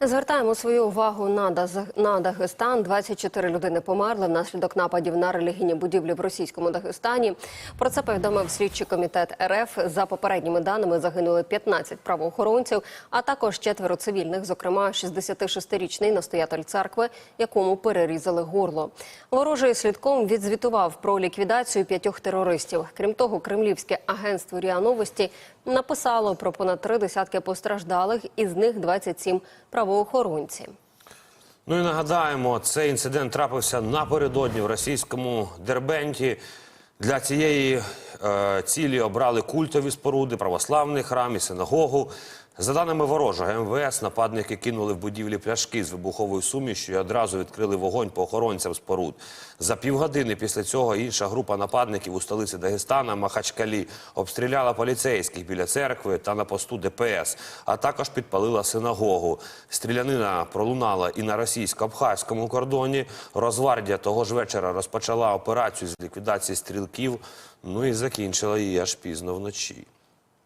Звертаємо свою увагу на, на Дагестан. 24 людини померли внаслідок нападів на релігійні будівлі в російському Дагестані. Про це повідомив слідчий комітет РФ. За попередніми даними загинули 15 правоохоронців, а також четверо цивільних, зокрема 66-річний настоятель церкви, якому перерізали горло. Ворожий слідком відзвітував про ліквідацію п'ятьох терористів. Крім того, кремлівське агентство РІА Новості написало про понад три десятки постраждалих, із них 27 правоохоронці. Ну і нагадаємо, цей інцидент трапився напередодні в російському Дербенті. Для цієї е, цілі обрали культові споруди, православний храм і синагогу. За даними ворожого МВС, нападники кинули в будівлі пляшки з вибуховою сумішю і одразу відкрили вогонь по охоронцям споруд. За півгодини після цього інша група нападників у столиці Дагестана Махачкалі обстріляла поліцейських біля церкви та на посту ДПС, а також підпалила синагогу. Стрілянина пролунала і на російсько-абхазькому кордоні. Розвардія того ж вечора розпочала операцію з ліквідації стрілків, ну і закінчила її аж пізно вночі.